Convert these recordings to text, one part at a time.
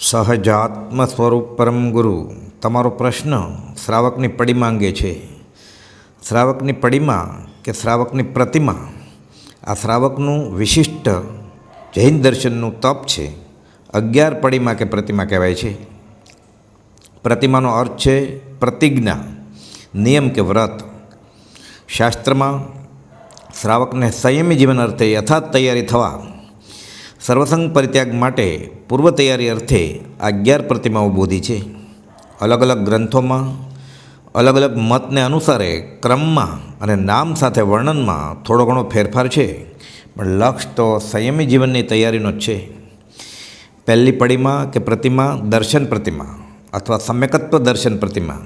સહજાત્મ સ્વરૂપ પરમ ગુરુ. તમારો પ્રશ્ન શ્રાવકની પડીમાં અંગે છે. શ્રાવકની પડીમાં કે શ્રાવકની પ્રતિમા? આ શ્રાવકનું વિશિષ્ટ જૈન દર્શનનું તપ છે. અગિયાર પડીમાં કે પ્રતિમા કહેવાય છે. પ્રતિમાનો અર્થ છે પ્રતિજ્ઞા, નિયમ કે વ્રત. શાસ્ત્રમાં શ્રાવકને સંયમી જીવન અર્થે યથાર્થ તૈયારી થવા સર્વસંગ પરિત્યાગ માટે પૂર્વ તૈયારી અર્થે આ અગિયાર પ્રતિમાઓ બોધી છે. અલગ અલગ ગ્રંથોમાં અલગ અલગ મતને અનુસારે ક્રમમાં અને નામ સાથે વર્ણનમાં થોડો ઘણો ફેરફાર છે. પણ લક્ષ્ય તો સંયમી જીવનની તૈયારીનો જ છે. પહેલી પડીમાં કે પ્રતિમા દર્શન પ્રતિમા અથવા સમ્યકત્વ દર્શન પ્રતિમા.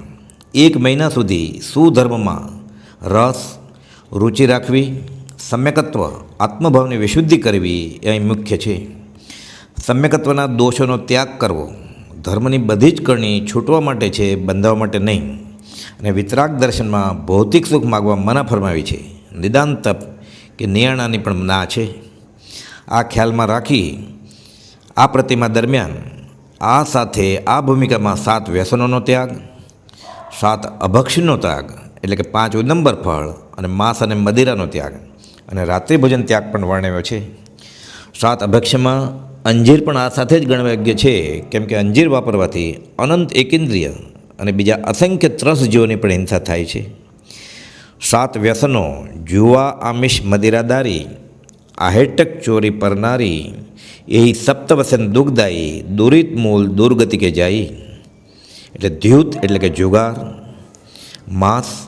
એક મહિના સુધી સુધર્મમાં રસ, રુચિ રાખવી સમ્યકત્વ, આત્મભાવની વિશુદ્ધિ કરવી એ મુખ્ય છે. સમ્યકત્વના દોષોનો ત્યાગ કરવો, ધર્મની બધી જ કરણી છૂટવા માટે છે બંધાવવા માટે નહીં. અને વિતરાગ દર્શનમાં ભૌતિક સુખ માગવા મના ફરમાવી છે. નિદાન તપ કે નિયાણાની પણ ના છે. આ ખ્યાલમાં રાખી, આ પ્રતિમા દરમિયાન, આ સાથે આ ભૂમિકામાં સાત વ્યસનોનો ત્યાગ, સાત અભક્ષનો ત્યાગ, એટલે કે પાંચ ઉદંબર ફળ અને માંસ અને મદિરાનો ત્યાગ. અને રાત્રિ ભોજન ત્યાગ પણ વર્ણવ્યો છે. સાત અભક્ષ્યમાં અંજીર પણ આ સાથે જ ગણવાયોગ્ય છે. કેમ કે અંજીર વાપરવાથી અનંત એકેન્દ્રિય અને બીજા અસંખ્ય ત્રસ જીવોની પણ હિંસા થાય છે. સાત વ્યસનો જુવા આમિષ મદિરાદારી, આહેટક ચોરી પરનારી એ સપ્તવસન દુઃખદાયી દુરિત મૂલ દુર્ગતિ કે જાય એટલે દ્યુત એટલે કે જુગાર, માંસ,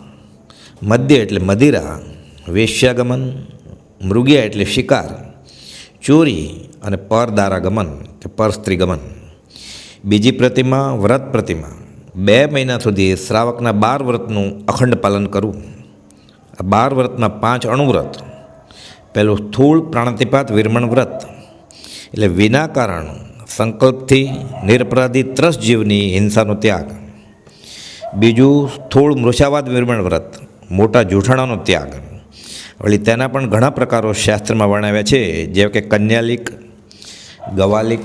મદ્ય એટલે મદિરા વેશ્યાગમન, મૃગિયા એટલે શિકાર, ચોરી અને પરદારાગમન કે પરસ્ત્રીગમન. બીજી પ્રતિમા વ્રત પ્રતિમા. બે મહિના સુધી શ્રાવકના બાર વ્રતનું અખંડ પાલન કરવું. આ બાર વ્રતમાં પાંચ અણુવ્રત. પહેલું સ્થૂળ પ્રાણતિપાત વિરમણ વ્રત. એટલે વિના કારણ સંકલ્પથી નિરપરાધી ત્રસ જીવની હિંસાનો ત્યાગ. બીજું સ્થૂળ મૃષાવાદ વિરમણ વ્રત, મોટા જૂઠાણાનો ત્યાગ. વળી તેના પણ ઘણા પ્રકારો શાસ્ત્રમાં વર્ણવ્યા છે. જેવા કે કન્યાલિક, ગવાલિક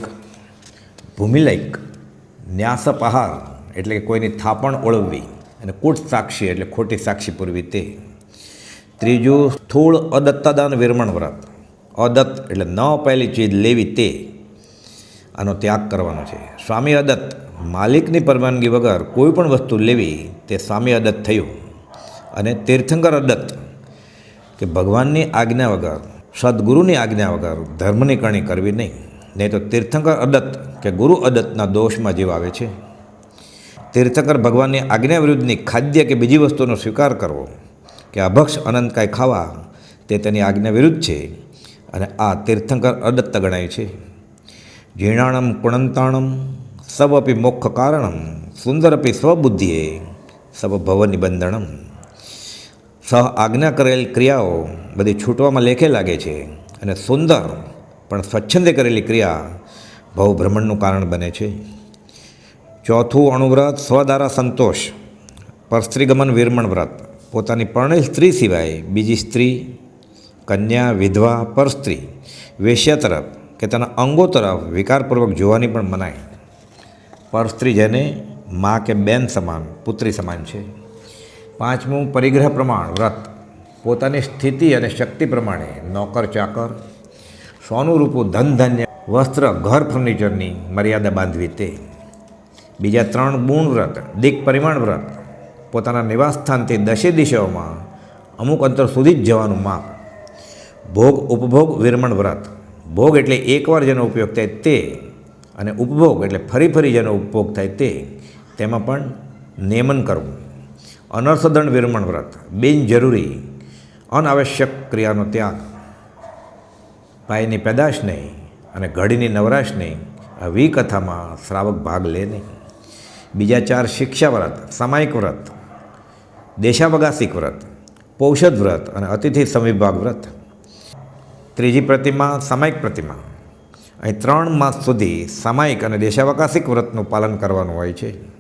ભૂમિલૈક ન્યાસપહાર એટલે કે કોઈની થાપણ ઓળવવી અને કૂટ સાક્ષી એટલે ખોટી સાક્ષી પૂરવી તે. ત્રીજું, સ્થૂળ અદત્તાદાન વિરમણ વ્રત. અદત્ત એટલે ન પહેલી ચીજ લેવી તે. આનો ત્યાગ કરવાનો છે. સ્વામી અદત્ત માલિકની પરવાનગી વગર કોઈ પણ વસ્તુ લેવી તે સ્વામી અદત્ત થયું. અને તીર્થંકર અદત્ત કે ભગવાનની આજ્ઞા વગર, સદગુરુની આજ્ઞા વગર ધર્મની કરણી કરવી નહીં. નહીં તો તીર્થંકર અદત્ત કે ગુરુ અદત્તના દોષમાં જીવ આવે છે. તીર્થંકર ભગવાનની આજ્ઞા વિરુદ્ધની ખાદ્ય કે બીજી વસ્તુનો સ્વીકાર કરવો, કે અભક્ષ અનંત કાંઈ ખાવા, તે તેની આજ્ઞા વિરુદ્ધ છે અને આ તીર્થંકર અદત્ત ગણાય છે. જીર્ણાણમ કુણંતાણમ સવપી મોક્ષ કારણમ, સુંદરપી સ્વબુદ્ધિએ સવ ભવ નિબંધણમ સહ આજ્ઞા કરેલ ક્રિયાઓ બધી છૂટવામાં લેખે લાગે છે અને સુંદર પણ સ્વચ્છંદે કરેલી ક્રિયા ભવભ્રમણનું કારણ બને છે. ચોથું અણુવ્રત સ્વદારા સંતોષ. પરસ્ત્રીગમન વિરમણ વ્રત. પોતાની પરણેલ સ્ત્રી સિવાય બીજી સ્ત્રી, કન્યા, વિધવા પરસ્ત્રી વેશ્યા તરફ કે તેના અંગો તરફ વિકારપૂર્વક જોવાની પણ મનાય. પરસ્ત્રી જેને મા કે બેન સમાન, પુત્રી સમાન છે. પાંચમું પરિગ્રહ પ્રમાણ, વ્રત. પોતાની સ્થિતિ અને શક્તિ પ્રમાણે નોકર, ચાકર સોનું રૂપું ધન, ધન્ય, વસ્ત્ર, ઘર, ફર્નિચરની મર્યાદા બાંધવી તે. બીજા ત્રણ ગુણ વ્રત, દિક પરિમાણ વ્રત. પોતાના નિવાસસ્થાનથી દશે દિશાઓમાં અમુક અંતર સુધી જ જવાનું માપ. ભોગ, ઉપભોગ, વિરમણ વ્રત. ભોગ એટલે એકવાર જેનો ઉપયોગ થાય તે અને ઉપભોગ એટલે ફરી ફરી જેનો ઉપભોગ થાય તે. તેમાં પણ નિયમન કરવું. અનર્થદંડ વિરમણ વ્રત, બિનજરૂરી, અનાવશ્યક ક્રિયાનો ત્યાગ. પાયની પેદાશ નહીં અને ઘડીની નવરાશ નહીં આ વિકથામાં શ્રાવક ભાગ લે નહીં. બીજા ચાર શિક્ષા વ્રત, સામાયિક વ્રત દેશાવગાસિક વ્રત, પૌષદ વ્રત અને અતિથિ સમિભાગ વ્રત. ત્રીજી પ્રતિમા, સામાયિક પ્રતિમા. અહીં ત્રણ માસ સુધી સામાયિક અને દેશાવકાશિક વ્રતનું પાલન કરવાનું હોય છે.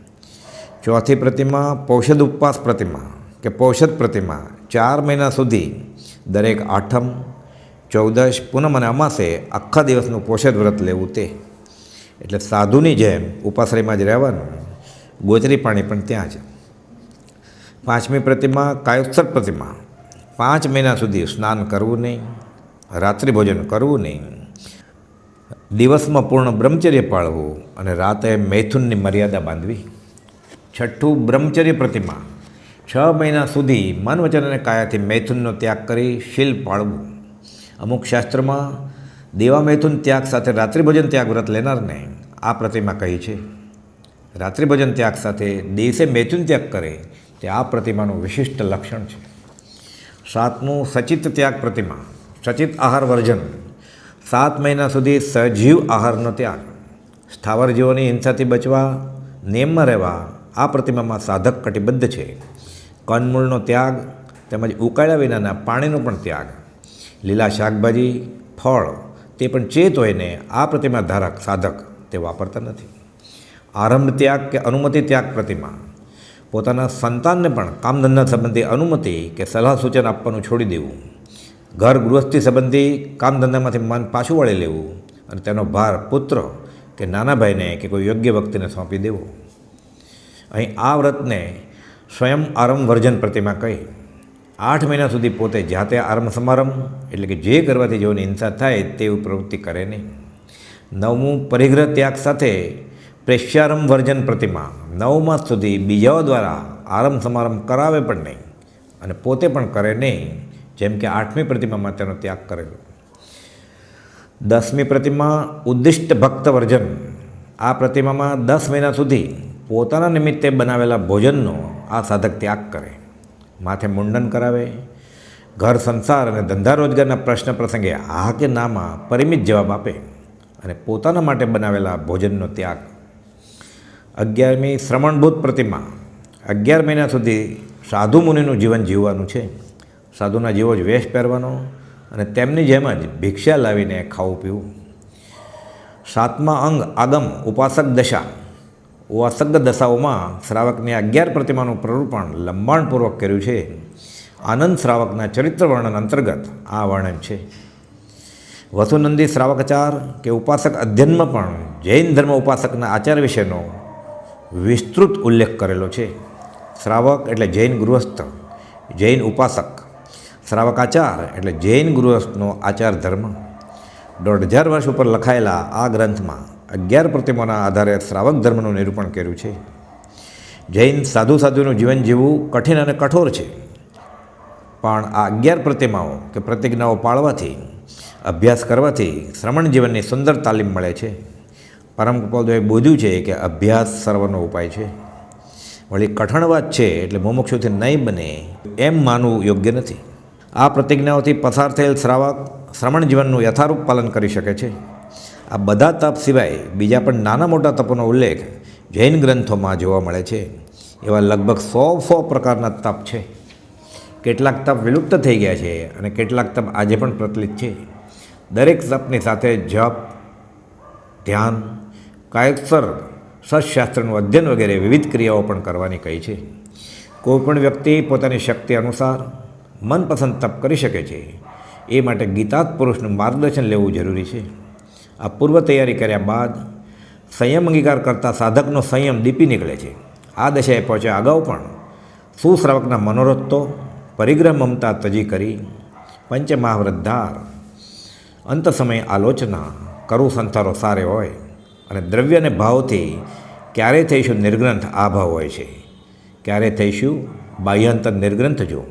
ચોથી પ્રતિમા પૌષધ ઉપવાસ પ્રતિમા કે પૌષદ પ્રતિમા ચાર મહિના સુધી દરેક આઠમ, ચૌદશ, પૂનમ અને અમાસે આખા દિવસનું પોષદ વ્રત લેવું તે. એટલે સાધુની જેમ ઉપાશ્રયમાં જ રહેવાનું, ગોચરી પાણી પણ ત્યાં જ. પાંચમી પ્રતિમા કાયોત્સર પ્રતિમા. પાંચ મહિના સુધી સ્નાન કરવું નહીં, રાત્રિ ભોજન કરવું નહીં. દિવસમાં પૂર્ણ બ્રહ્મચર્ય પાળવું અને રાતે મૈથુનની મર્યાદા બાંધવી. છઠ્ઠું બ્રહ્મચર્ય પ્રતિમા. છ મહિના સુધી મન વચન અને કાયાથી મૈથુનનો ત્યાગ કરી શીલ પાળવું અમુક શાસ્ત્રમાં દેવા મૈથુન ત્યાગ સાથે રાત્રિભોજન ત્યાગ વ્રત લેનારને આ પ્રતિમા કહી છે. રાત્રિભોજન ત્યાગ સાથે દિવસે મૈથુન ત્યાગ કરે તે આ પ્રતિમાનું વિશિષ્ટ લક્ષણ છે. સાતમું સચિત ત્યાગ પ્રતિમા. સચિત આહાર વર્જન. સાત મહિના સુધી સજીવ આહારનો ત્યાગ. સ્થાવર જીવોની હિંસાથી બચવા, નિયમમાં રહેવા આ પ્રતિમામાં સાધક કટિબદ્ધ છે. કનમૂળનો ત્યાગ તેમજ ઉકાળ્યા વિનાના પાણીનો પણ ત્યાગ, લીલા શાકભાજી, ફળ, તે પણ ચેત હોઈને આ પ્રતિમા ધારક સાધક તે વાપરતા નથી. આરંભ ત્યાગ કે અનુમતિ ત્યાગ પ્રતિમા, પોતાના સંતાનને પણ કામધંધા સંબંધી અનુમતિ કે સલાહ સૂચન આપવાનું છોડી દેવું, ઘર ગૃહસ્થી સંબંધી કામધંધામાંથી મન પાછું વળી લેવું અને તેનો ભાર પુત્ર કે નાના ભાઈને કે કોઈ યોગ્ય વ્યક્તિને સોંપી દેવો. અહીં આ વ્રતને સ્વયં આરંભ વર્જન પ્રતિમા કહી આઠ મહિના સુધી પોતે જાતે આરંભ સમારંભ, એટલે કે જે કરવાથી જેઓની હિંસા થાય તેવી પ્રવૃત્તિ કરે નહીં. નવમું, પરિગ્રહ ત્યાગ સાથે પ્રેષ્યારંભ વર્જન પ્રતિમા નવ માસ સુધી બીજાઓ દ્વારા આરંભ સમારંભ કરાવે પણ નહીં અને પોતે પણ કરે નહીં, જેમ કે આઠમી પ્રતિમામાં તેનો ત્યાગ કરેલો. દસમી પ્રતિમા ઉદ્દિષ્ટ ભક્ત વર્જન. આ પ્રતિમામાં દસ મહિના સુધી પોતાના નિમિત્તે બનાવેલા ભોજનનો આ સાધક ત્યાગ કરે. માથે મુંડન કરાવે. ઘર સંસાર અને ધંધા રોજગારના પ્રશ્ન પ્રસંગે હા કે નામાં પરિમિત જવાબ આપે અને પોતાના માટે બનાવેલા ભોજનનો ત્યાગ. અગિયારમી શ્રવણભૂત પ્રતિમા. અગિયાર મહિના સુધી સાધુ મુનિનું જીવન જીવવાનું છે. સાધુના જેવો જ વેશ પહેરવાનો અને તેમની જેમ જ ભિક્ષા લાવીને ખાવું પીવું. સાતમા અંગ આગમ ઉપાસક દશા. ઉપાસક દશાઓમાં શ્રાવકની અગિયાર પ્રતિમાનું પ્રરૂપણ લંબાણપૂર્વક કર્યું છે. આનંદ શ્રાવકના ચરિત્ર વર્ણન અંતર્ગત આ વર્ણન છે. વસુનંદી શ્રાવકાચાર કે ઉપાસક અધ્યયનમાં પણ જૈન ધર્મ ઉપાસકના આચાર વિશેનો વિસ્તૃત ઉલ્લેખ કરેલો છે. શ્રાવક એટલે જૈન ગૃહસ્થ, જૈન ઉપાસક. શ્રાવકાચાર એટલે જૈન ગૃહસ્થનો આચાર ધર્મ. દોઢ હજાર વર્ષ ઉપર લખાયેલા આ ગ્રંથમાં અગિયાર પ્રતિમાના આધારે શ્રાવક ધર્મનું નિરૂપણ કર્યું છે. જૈન સાધુ સાધુનું જીવન જીવવું કઠિન અને કઠોર છે. પણ આ અગિયાર પ્રતિમાઓ કે પ્રતિજ્ઞાઓ પાળવાથી, અભ્યાસ કરવાથી શ્રમણ જીવનની સુંદર તાલીમ મળે છે. પરમ કૃપાલદેવે બોધ્યું છે કે અભ્યાસ સર્વનો ઉપાય છે. વળી કઠણ વાત છે એટલે મુમુક્ષુથી નહીં બને એમ માનવું યોગ્ય નથી. આ પ્રતિજ્ઞાઓથી પસાર થયેલ શ્રાવક શ્રમણ જીવનનું યથારૂપ પાલન કરી શકે છે. આ બધા તપ સિવાય બીજા પણ નાના મોટા તપોનો ઉલ્લેખ જૈન ગ્રંથોમાં જોવા મળે છે. એવા લગભગ સો સો પ્રકારના તપ છે. કેટલાક તપ વિલુપ્ત થઈ ગયા છે અને કેટલાક તપ આજે પણ પ્રચલિત છે. દરેક તપની સાથે જપ, ધ્યાન, કાયકસર, સત્શાસ્ત્રનું અધ્યયન વગેરે વિવિધ ક્રિયાઓ પણ કરવાની કહી છે. કોઈ પણ વ્યક્તિ પોતાની શક્તિ અનુસાર મનપસંદ તપ કરી શકે છે. એ માટે ગીતાત પુરુષનું માર્ગદર્શન લેવું જરૂરી છે. આ પૂર્વ તૈયારી કર્યા બાદ સંયમ અંગીકાર કરતા સાધકનો સંયમ દીપી નીકળે છે. આ દશાએ પહોંચ્યા અગાઉ પણ સુશ્રાવકના મનોરથો પરિગ્રહ મમતા તજી કરી પંચમહાવ્રતધાર. અંત સમય આલોચના, કરું સંથારો સારે હોય અને દ્રવ્યને ભાવથી ક્યારે થઈશું નિર્ગ્રંથ આ ભાવ હોય છે. ક્યારે થઈશું બાહ્યંતર નિર્ગ્રંથ જો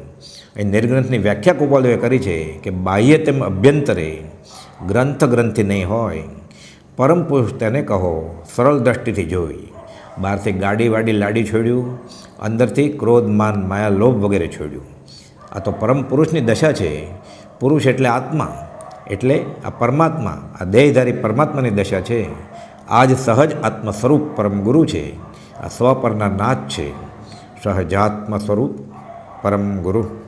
એ નિર્ગ્રંથની વ્યાખ્યા ગોપાલદેવે કરી છે કે બાહ્ય તેમ અભ્યંતરે ગ્રંથ ગ્રંથિ નહીં હોય, પરમ પુરુષ તેને કહો, સરળ દ્રષ્ટિથી જોઈ. બહારથી ગાડી વાડી લાડી છોડ્યું, અંદરથી ક્રોધ, માન, માયા, લોભ વગેરે છોડ્યું. આ તો પરમ પુરુષની દશા છે. પુરુષ એટલે આત્મા, એટલે આ પરમાત્મા, આ દેહધારી પરમાત્માની દશા છે. આ જ સહજ આત્મ સ્વરૂપ પરમ ગુરુ છે. આ સ્વપરના નાથ છે. સહજાત્મ સ્વરૂપ પરમ ગુરુ